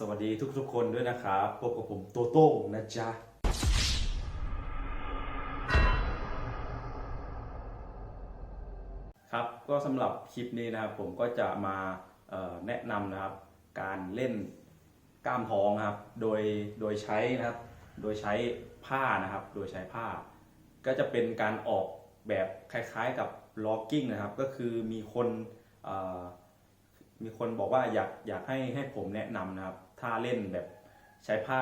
สวัสดีทุกๆคนด้วยนะครับพบกับผมโตโต้นะจ๊ะ ครับก็สำหรับคลิปนี้นะครับ ผมก็จะมาแนะนำนะครับ การเล่นกล้ามท้องนะครับ โดยโดยใช้นะครับ โดยใช้ผ้านะครับ โดยใช้ผ้า ก็จะเป็นการออกแบบคล้ายๆกับล็อกกิ้งนะครับ ก็คือมีคนมีคนบอกว่าอยากอยากให้ให้ผมแนะนำนะครับ ถ้าเล่นแบบใช้ผ้า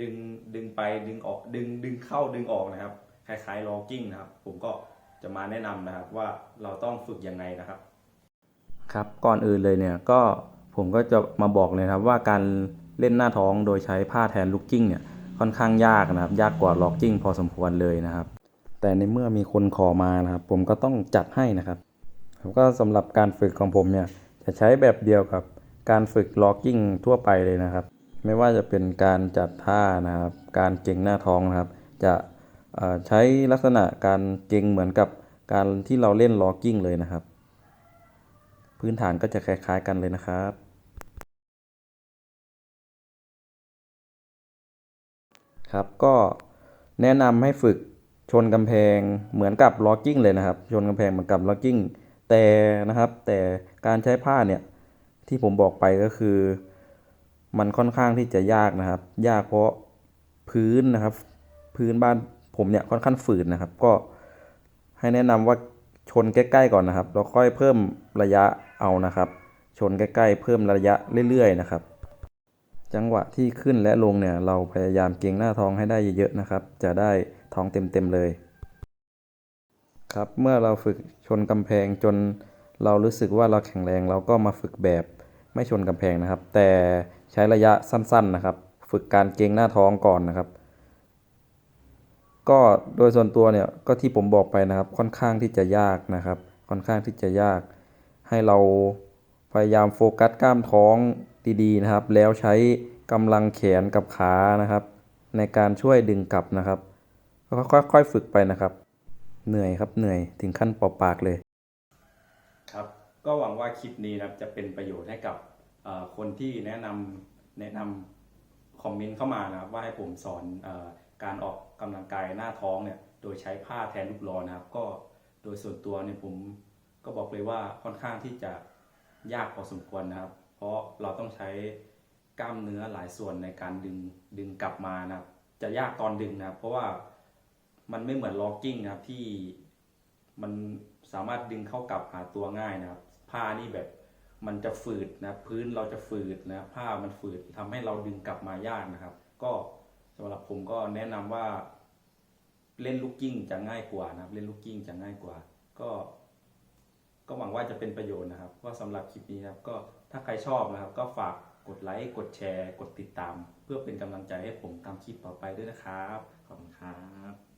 ดึงดึงไปดึงออกดึงดึงเข้าดึงออกนะครับคล้ายๆ locking นะครับ ผมก็จะมาแนะนำนะครับว่าเราต้องฝึกยังไงนะครับ ครับก่อนอื่นเลยเนี่ยก็ผมก็จะมาบอกเลยครับว่าการเล่นหน้าท้องโดยใช้ผ้าแทน looking เนี่ยค่อนข้างยากนะครับ ยากกว่า locking พอสมควรเลยนะครับ แต่ในเมื่อมีคนขอมานะครับ ผมก็ต้องจัดให้นะครับก็สำหรับการฝึกของผมเนี่ยจะใช้แบบเดียวกับ การฝึก locking ทั่วไปเลยนะครับ ไม่ว่าจะเป็นการจัดท่านะครับ การเก่งหน้าท้องนะครับ จะใช้ลักษณะการเก่งเหมือนกับการที่เราเล่น locking เลยนะครับ พื้นฐานก็จะคล้ายๆกันเลยนะครับครับก็แนะนำให้ฝึกชนกำแพงเหมือนกับ locking เลยนะครับ ชนกำแพงเหมือนกับ locking แต่นะครับ แต่การใช้ผ้าเนี่ย ที่ผมบอกไปก็คือ มันค่อนข้างที่จะยากนะครับ ยากเพราะพื้นนะครับ พื้นบ้านผมเนี่ยค่อนข้างฝืดนะครับ ก็ให้แนะนำว่าชนใกล้ๆก่อนนะครับแล้วค่อยเพิ่มระยะเอานะครับ ชนใกล้ๆ เพิ่มระยะเรื่อยๆนะครับ จังหวะที่ขึ้นและลงเนี่ยเราพยายามเก่งหน้าท้องให้ได้เยอะๆนะครับ จะได้ท้องเต็มๆเลย ครับเมื่อเราฝึกชนกำแพงจน เรารู้สึกว่าเราแข็งแรงเราก็มาฝึกแบบไม่ชนกำแพงนะครับ แต่ใช้ระยะสั้นๆนะครับ ฝึกการเกรงหน้าท้องก่อนนะครับ ก็โดยส่วนตัวเนี่ยก็ที่ผมบอกไปนะครับ ค่อนข้างที่จะยากนะครับ ค่อนข้างที่จะยาก ให้เราพยายามโฟกัสกล้ามท้องดีๆนะครับ แล้วใช้กำลังแขนกับขานะครับ ในการช่วยดึงกลับนะครับค่อยๆฝึกไปนะครับ เหนื่อยครับเหนื่อยถึงขั้นปอปากเลย ครับ ก็หวังว่าคลิปนี้นะครับจะเป็นประโยชน์ให้กับคนที่แนะนำแนะนำคอมเมนต์เข้ามานะครับว่าให้ผมสอนออการออกกำลังกายหน้าท้องเนี่ยโดยใช้ผ้าแทนลูกล้อนะครับ ก็โดยส่วนตัวเนี่ยผมก็บอกเลยว่าค่อนข้างที่จะยากพอสมควรนะครับ เพราะเราต้องใช้กล้ามเนื้อหลายส่วนในการดึงดึงกลับมานะครับ จะยากตอนดึงนะครับ เพราะว่ามันไม่เหมือนล็อกกิ้งนะครับที่ มันสามารถดึงเข้ากลับหาตัวง่ายนะครับ ผ้านี่แบบมันจะฝืดนะพื้นเราจะฝืดนะผ้ามันฝืดทำให้เราดึงกลับมายากนะครับ ก็สำหรับผมก็แนะนำว่า เล่นลูกกิ้งจะง่ายกว่านะครับ เล่นลูกกิ้งจะง่ายกว่า ก็ ก็หวังว่าจะเป็นประโยชน์นะครับ ก็สำหรับคลิปนี้นะครับ ก็ถ้าใครชอบนะครับ ก็ฝากกดไลค์กดแชร์ กดติดตาม เพื่อเป็นกำลังใจให้ผมทำคลิปต่อไปด้วยนะครับขอบคุณครับ